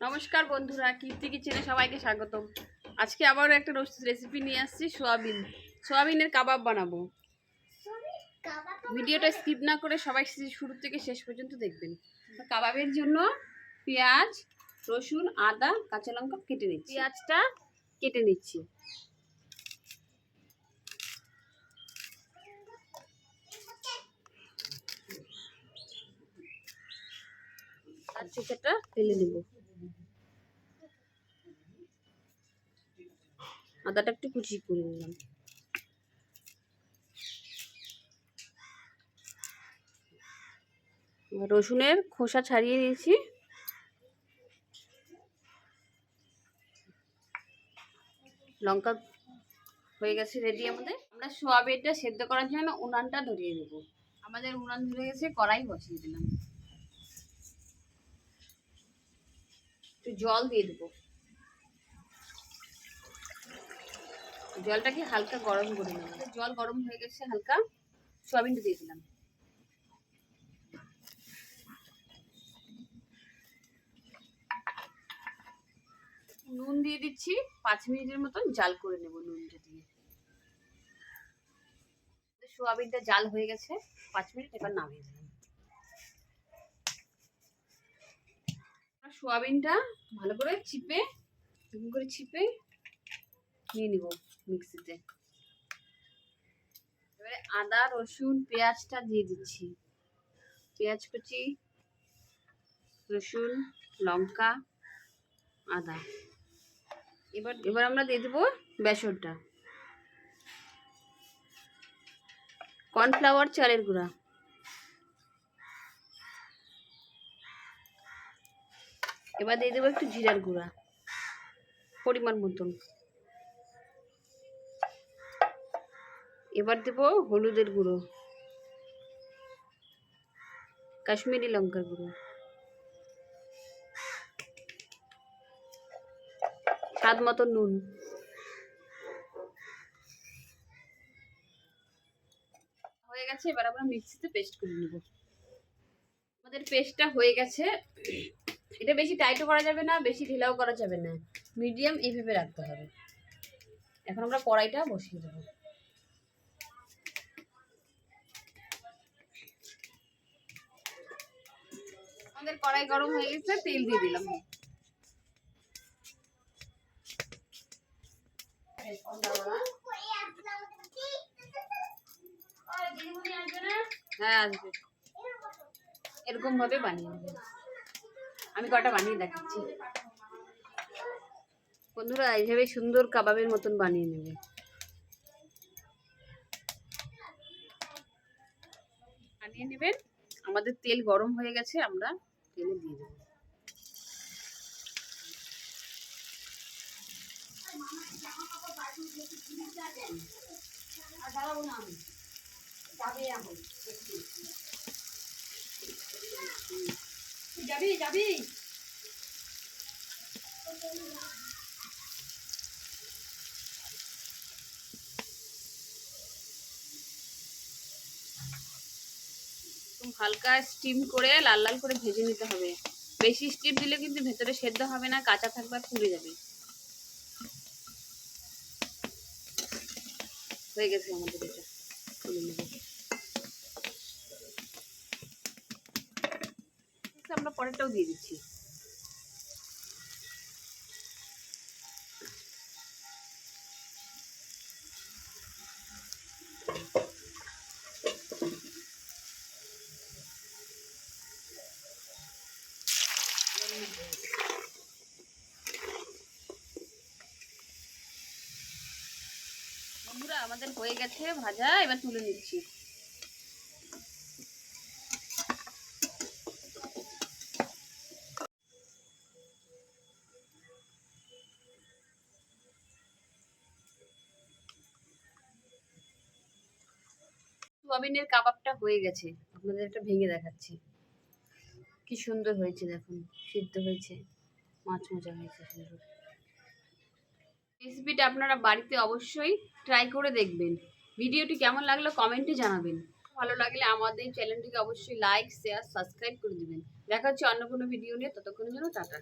নমস্কার বন্ধুরা, কীর্তি কিচেনে সবাইকে স্বাগতম। আজকে আবারও একটা রেসিপি নিয়ে আসছি, সোয়াবিন। সোয়াবিনের কাবাব বানাবো। ভিডিওটা স্কিপ না করে সবাই শুরু থেকে শেষ পর্যন্ত দেখবেন। কাবাবের জন্য পেঁয়াজ, রসুন, আদা, কাঁচা লঙ্কা কেটে নিচ্ছি। পেঁয়াজটা কেটে নিচ্ছি। চিকেনটা ফেলে দেবো। আদাটা একটু কুচি করে নিলাম। রসুনের খোসা ছাড়িয়ে দিয়েছি লঙ্কা হয়ে গেছে রেডি আমাদের। আমরা সোয়াবিনটা সেদ্ধ করার জন্য উনানটা ধরিয়ে দেবো আমাদের উনান ধরে গেছে, কড়াই বসিয়ে দিলাম। জল দিয়ে দেবো। জলটাকে হালকা গরম করে নেব। জল গরম হয়ে গেছে, হালকা সোয়াবিনটা দিয়ে দিলাম। নুন দিয়ে দিচ্ছি, পাঁচ মিনিটের মতন জাল করে নেব নুনটা দিয়ে। সোয়াবিনটা জাল হয়ে গেছে, পাঁচ মিনিট এবার নামিয়ে দিলাম সোয়াবিনটা ভালো করে চিপে করে চিপে নিয়ে নিব মিক্সিতে। এবারে আদা, রসুন, পেঁয়াজটা দিয়ে দিচ্ছি। পেঁয়াজ কুচি, রসুন, লঙ্কা, আদা। এবার এবার আমরা দিয়ে দেবো বেসনটা। কর্নফ্লাওয়ার চালের গুঁড়া। এবার দিয়ে দেবো একটু জিরার গুঁড়া। পরিমাণ মতন। এবার দেব হলুদের গুঁড়ো। কাশ্মীরি লঙ্কার গুঁড়ো। স্বাদ মতো নুন। হয়ে গেছে, এবার আমরা মিক্সিতে পেস্ট করে নেব। আমাদের পেস্টটা হয়ে গেছে। এটা বেশি টাইটও করা যাবে না, বেশি ঢিলাও করা যাবে না। মিডিয়াম এইভাবে রাখতে হবে। এখন আমরা কড়াইটা বসিয়ে দেবো। আমাদের কড়াই গরম হয়ে গেছে, তেল দিয়ে দিলাম। হ্যাঁ এরকম ভাবে বানিয়ে নেবে। আমি কটা বানিয়ে দেখাচ্ছি। বন্ধুরা এইভাবে সুন্দর কাবাবের মতন বানিয়ে নেবে। বানিয়ে নেবেন। আমাদের তেল গরম হয়ে গেছে আমরা তেলে দিয়ে দেবো। যাবি যাবি হালকা স্টিম করে লাল লাল করে ভেজে নিতে হবে। বেশি স্টিম দিলে কিন্তু ভেতরে সেদ্ধ হবে না, কাঁচা থাকবে আর পুড়ে যাবে। হয়ে গেছে আমাদের এটা। আমরা পরেরটাও দিয়ে দিচ্ছি। বন্ধুরা আমাদের হয়ে গেছে ভাজা এবার তুলে নিচ্ছি। সোয়াবিনের কাবাবটা হয়ে গেছে। আপনাদের একটা ভেঙে দেখাচ্ছি। কি সুন্দর হয়েছে দেখুন, সিদ্ধ হয়েছে, মাছ মজা হয়েছে রেসিপিটা আপনারা বাড়িতে অবশ্যই ট্রাই করে দেখবেন। ভিডিওটি কেমন লাগল কমেন্টে জানাবেন। ভালো লাগলে আমাদের চ্যানেলটিকে অবশ্যই লাইক শেয়ার সাবস্ক্রাইব করে দেবেন। দেখা হচ্ছে অন্য কোনো ভিডিও নিয়ে, ততক্ষণের জন্য টাটা।